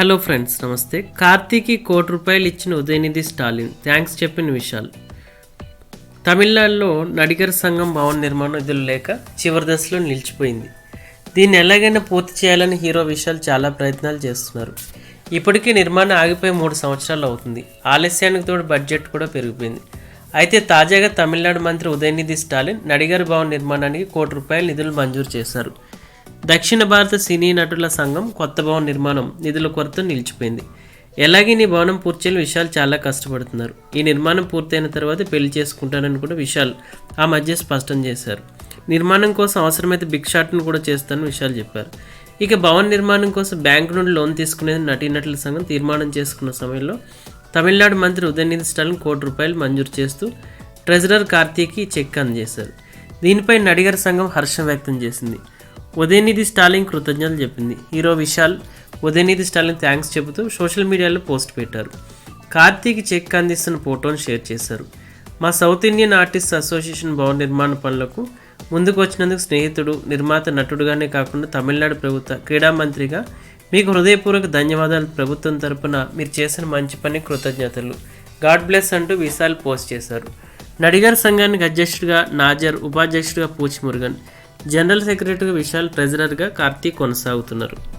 Hello friends నమస్తే. కార్తీకి కోటి రూపాయలు ఇచ్చిన ఉదయనిధి స్టాలిన్. థ్యాంక్స్ చెప్పిన విశాల్ తమిళనాడులో నడిగర్ సంఘం భవన నిర్మాణం నిధులు లేక చివరి దశలో నిలిచిపోయింది. దీన్ని ఎలాగైనా పూర్తి చేయాలని హీరో విశాల్ చాలా ప్రయత్నాలు చేస్తున్నారు. ఇప్పటికీ నిర్మాణం ఆగిపోయి మూడు సంవత్సరాలు అవుతుంది. ఆలస్యానికి తోడు బడ్జెట్ కూడా పెరిగిపోయింది. అయితే తాజాగా తమిళనాడు మంత్రి ఉదయనిధి స్టాలిన్ నడిగర్ భవన్ నిర్మాణానికి కోటి రూపాయల నిధులు మంజూరు చేశారు. దక్షిణ భారత సినీ నటుల సంఘం కొత్త భవన నిర్మాణం నిధుల కొరత నిలిచిపోయింది. ఎలాగే నీ భవనం పూర్తి చేయాలని విశాల్ చాలా కష్టపడుతున్నారు. ఈ నిర్మాణం పూర్తయిన తర్వాత పెళ్ళి చేసుకుంటానని కూడా విశాల్ ఆ మధ్య స్పష్టం చేశారు. నిర్మాణం కోసం అవసరమైతే బిగ్ షాట్ను కూడా చేస్తానని విశాల్ చెప్పారు. ఇక భవన నిర్మాణం కోసం బ్యాంకు నుండి లోన్ తీసుకునేది నటీనటుల సంఘం తీర్మానం చేసుకున్న సమయంలో తమిళనాడు మంత్రి ఉదయనిధి స్టాలిన్ కోటి రూపాయలు మంజూరు చేస్తూ ట్రెజరర్ కార్తీకి చెక్ అందజేశారు. దీనిపై నడిగర్ సంఘం హర్షం వ్యక్తం చేసింది. ఉదయనిధి స్టాలిన్ కృతజ్ఞతలు చెప్పింది. హీరో విశాల్ ఉదయనిధి స్టాలిన్ థ్యాంక్స్ చెబుతూ సోషల్ మీడియాలో పోస్ట్ పెట్టారు. కార్తీక్ చెక్ అందిస్తున్న ఫోటోను షేర్ చేశారు. మా సౌత్ ఇండియన్ ఆర్టిస్ట్ అసోసియేషన్ భవన నిర్మాణ పనులకు ముందుకు వచ్చినందుకు స్నేహితుడు నిర్మాత నటుడుగానే కాకుండా తమిళనాడు ప్రభుత్వ క్రీడా మంత్రిగా మీకు హృదయపూర్వక ధన్యవాదాలు. ప్రభుత్వం తరపున మీరు చేసిన మంచి పని కృతజ్ఞతలు. గాడ్ బ్లెస్ అంటూ విశాల్ పోస్ట్ చేశారు. నడిగర్ సంఘానికి అధ్యక్షుడిగా నాజర్ ఉపాధ్యక్షుడిగా పూచి మురుగన్. జనరల్ సెక్రటరీ విశాల్ ట్రెజరర్గా కార్తీక్ కొనసాగుతున్నారు.